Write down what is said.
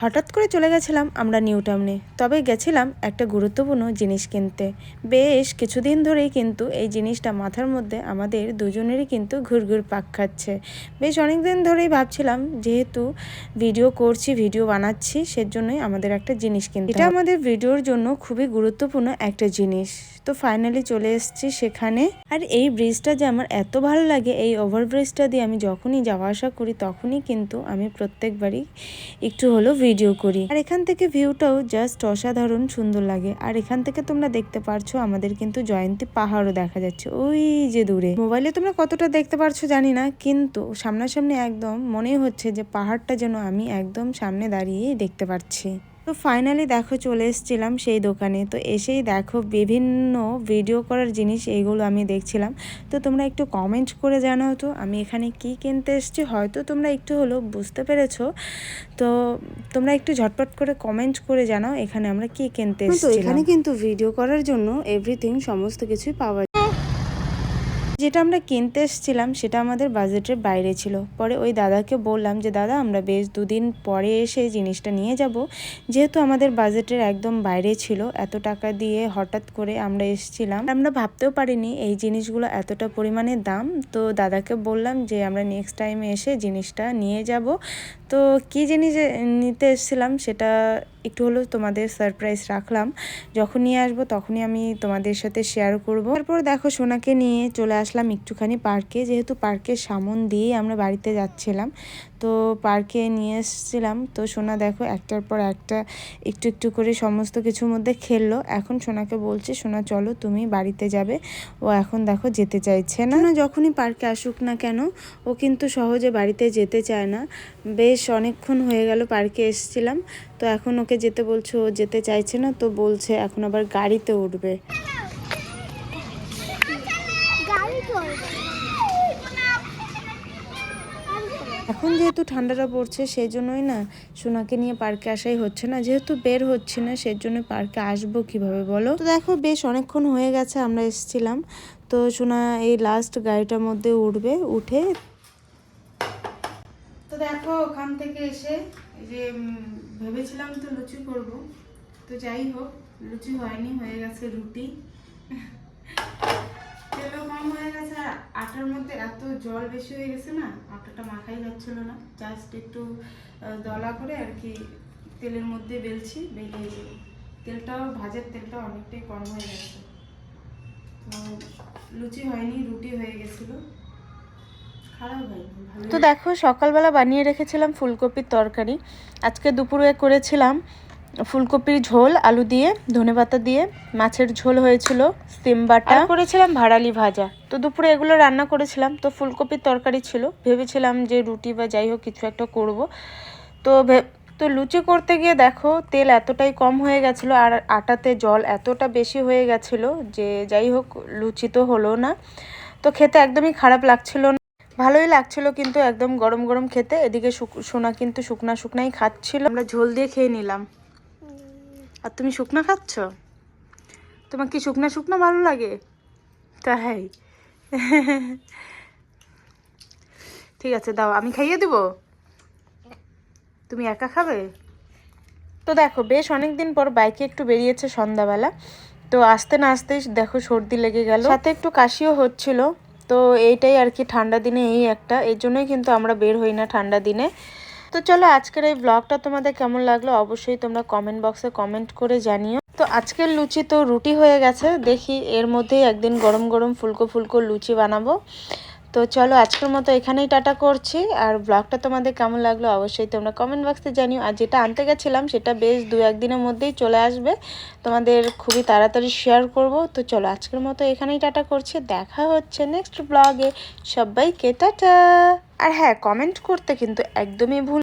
হঠাৎ করে চলে গেছিলাম আমরা নিউ টাউনে তবে গেছিলাম একটা গুরুত্বপূর্ণ জিনিস কিনতে। বেশ কিছুদিন ধরেই কিন্তু এই জিনিসটা মাথার মধ্যে আমাদের দুজনেরই কিন্তু ঘুরঘুর পাক খাচ্ছে। বেশ অনেক দিন ধরেই ভাবছিলাম, যেহেতু ভিডিও করছি, ভিডিও বানাচ্ছি, সেজন্যই আমাদের একটা জিনিস কিনতে এটা আমাদের ভিডিওর জন্য খুবই গুরুত্বপূর্ণ একটা জিনিস। তো ফাইনালি চলে এসেছি সেখানে। আর এই ব্রিজটা যে আমার এত ভালো লাগে, এই ওভারব্রিজটা দিয়ে আমি যখনই যাওয়া আসা করি, তখনই কিন্তু আমি প্রত্যেকবারই একটু হলো ভিডিও করি। আর এখান থেকে ভিউটাও জাস্ট অসাধারণ সুন্দর লাগে। আর এখান থেকে তোমরা দেখতে পারছ আমাদের কিন্তু জয়ন্তী পাহাড়ও দেখা যাচ্ছে। ওই যে দূরে। মোবাইলে তোমরা কতটা দেখতে পারছ জানি না, কিন্তু সামনাসামনি একদম মনে হচ্ছে যে পাহাড়টা যেন আমি একদম সামনে দাঁড়িয়ে দেখতে পাচ্ছি তো ফাইনালি দেখো চলে এসেছিলাম সেই দোকানে। তো এসেই দেখো বিভিন্ন ভিডিও করার জিনিস এইগুলো আমি দেখছিলাম। তো তোমরা একটু কমেন্ট করে জানাও তো আমি এখানে কি কিনতে এসেছি? হয়তো তোমরা একটু হলো বুঝতে পেরেছ। তো তোমরা একটু ঝটপট করে কমেন্ট করে জানাও এখানে আমরা কি কিনতে এসেছি এখানে কিন্তু ভিডিও করার জন্য এভরিথিং সমস্ত কিছুই পাওয়া যেটা আমরা কিনতে এসেছিলাম সেটা আমাদের বাজেটের বাইরে ছিল। পরে ওই দাদাকে বললাম যে, দাদা, আমরা বেশ দুদিন পরে এসে জিনিসটা নিয়ে যাব। যেহেতু আমাদের বাজেটের একদম বাইরে ছিল, এত টাকা দিয়ে হঠাৎ করে আমরা এসেছিলাম, আমরা ভাবতেও পারিনি এই জিনিসগুলো এতটা পরিমাণে দাম। তো দাদাকে বললাম যে, আমরা নেক্সট টাইমে এসে জিনিসটা নিয়ে যাব। তো কী জিনিস নিতে এসেছিলাম সেটা একটু হলেও তোমাদের সারপ্রাইজ রাখলাম। যখন নিয়ে আসব তখনই আমি তোমাদের সাথে শেয়ার করব। তারপর দেখো সোনাকে নিয়ে চলে আসলাম একটুখানি পার্কে যেহেতু পার্কের সামন দিয়েই আমরা বাড়িতে যাচ্ছিলাম, তো পার্কে নিয়ে এসেছিলাম। তো সোনা দেখো একটার পর একটা একটু একটু করে সমস্ত কিছুর মধ্যে খেললো। এখন সোনাকে বলছে, সোনা, চলো তুমি বাড়িতে যাবে। ও এখন দেখো যেতে চাইছে না। যখনই পার্কে আসুক না কেন, ও কিন্তু সহজে বাড়িতে যেতে চায় না। বেশ অনেকক্ষণ হয়ে গেল, পার্কে এসেছিলাম। তো এখন ওকে যেতে বলছে, ও যেতে চাইছে না, তো বলছে এখন আবার গাড়িতে উঠবে। এখন যেহেতু ঠান্ডাটা পড়ছে সেই জন্যই না সোনাকে নিয়ে পার্কে আসাই হচ্ছে না। যেহেতু বের হচ্ছে না সেই জন্য পার্কে আসব কীভাবে বলো? তো দেখো বেশ অনেকক্ষণ হয়ে গেছে, আমরা এসেছিলাম। তো সোনা এই লাস্ট গাড়িটার মধ্যে উঠবে, উঠে দেখো, ওখান থেকে এসে যে ভেবেছিলাম তো লুচি করব। তো যাই হোক, লুচি হয়নি, হয়ে গেছে রুটি। তেলও কম হয়ে গেছে, আর আটার মধ্যে এত জল বেশি হয়ে গেছে না, আটাটা মাখাই যাচ্ছিল না। জাস্ট একটু দলা করে আর কি তেলের মধ্যে বেলছি বেলে তেলটাও, ভাজের তেলটা অনেকটাই কম হয়ে গেছে। তো লুচি হয়নি, রুটি হয়ে গেছিল। তো দেখো সকালবেলা বানিয়ে রেখেছিলাম ফুলকপির তরকারি। আজকে দুপুরে করেছিলাম ফুলকপির ঝোল আলু দিয়ে ধনেপাতা দিয়ে। মাছের ঝোল হয়েছিল সিম বাটা। করেছিলাম ভাড়ালি ভাজা। তো দুপুরে এগুলো রান্না করেছিলাম। তো ফুলকপির তরকারি ছিল। ভেবেছিলাম যে রুটি বা যাই হোক কিছু একটা করব। তো ভে- তো লুচি করতে গিয়ে দেখো তেল এতটাই কম হয়ে গেছিল আর আটাতে জল এতটা বেশি হয়ে গেছিল যে যাই হোক লুচি তো হলো না। তো খেতে একদমই খারাপ লাগছিল না। ভালোই লাগছিল কিন্তু একদম গরম গরম খেতে। এদিকে সোনা কিন্তু শুকনা শুকনাই খাচ্ছিল। আমরা ঝোল দিয়ে খেয়ে নিলাম। আর তুমি শুকনা খাচ্ছ? তোমার কি শুকনা শুকনো ভালো লাগে? তাই। ঠিক আছে, দাও, আমি খাইয়ে দেব? তুমি একা খাবে? তো দেখো, বেশ অনেক দিন পর বাইকে একটু বেরিয়েছে সন্ধ্যাবেলা। তো আসতে না আসতেই দেখো সর্দি লেগে গেল। সাথে একটু কাশিও হচ্ছিল। তো এইটাই আর কি ঠান্ডা দিনে এই একটা। এর জন্যই কিন্তু আমরা বের হই না ঠান্ডা দিনে। তো চলো আজকের এই ব্লগটা তোমাদের কেমন লাগল অবশ্যই তোমরা কমেন্ট বক্সে কমেন্ট করে জানিও। তো আজকের লুচি তো রুটি হয়ে গেছে। দেখি এর মধ্যেই একদিন গরম গরম ফুলকো ফুলকো লুচি বানাবো। তো চলো আজকের মতো এখানেই টাটা করছি। আর ব্লগটা তোমাদের কেমন লাগল অবশ্যই তোমরা কমেন্ট বক্সে জানিও। আর যেটা আনতে গেছিলাম সেটা বেশ দু একদিনের মধ্যেই চলে আসবে। তোমাদের খুবই তাড়াতাড়ি শেয়ার করব। তো চলো আজকের মতো এখানেই টাটা করছি। দেখা হচ্ছে নেক্সট ব্লগে সবাইকে টাটা। আর হ্যাঁ কমেন্ট করতে কিন্তু একদমই ভুল